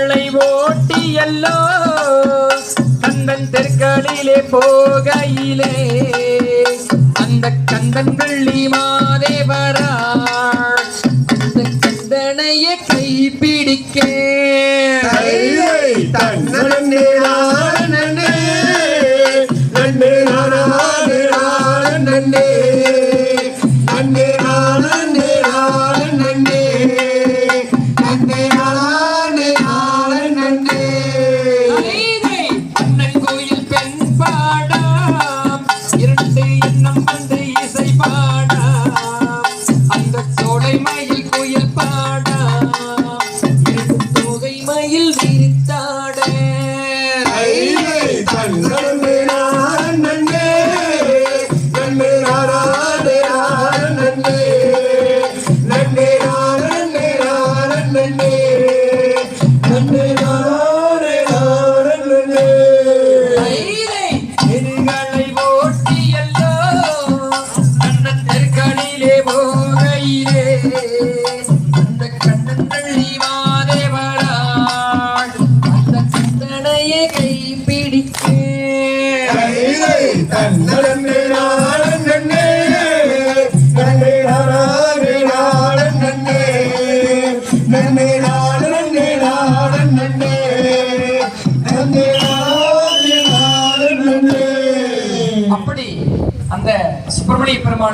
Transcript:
எருகளை ஓட்டியல்லோ கந்தன் தெற்களிலே போகையிலே. அந்த கந்தன் வெள்ளி மாதேவராள் அந்த கந்தனைய கைப்பிடிக்கே எண்ணம் வந்து இசை பாடாம். அந்த சோலை மயில் கோயில் பாடாம். இரண்டு மயில் விரித்தாட. நன்னே நானே நன்னே அப்படி அந்த சுப்பிரமணிய பெருமான்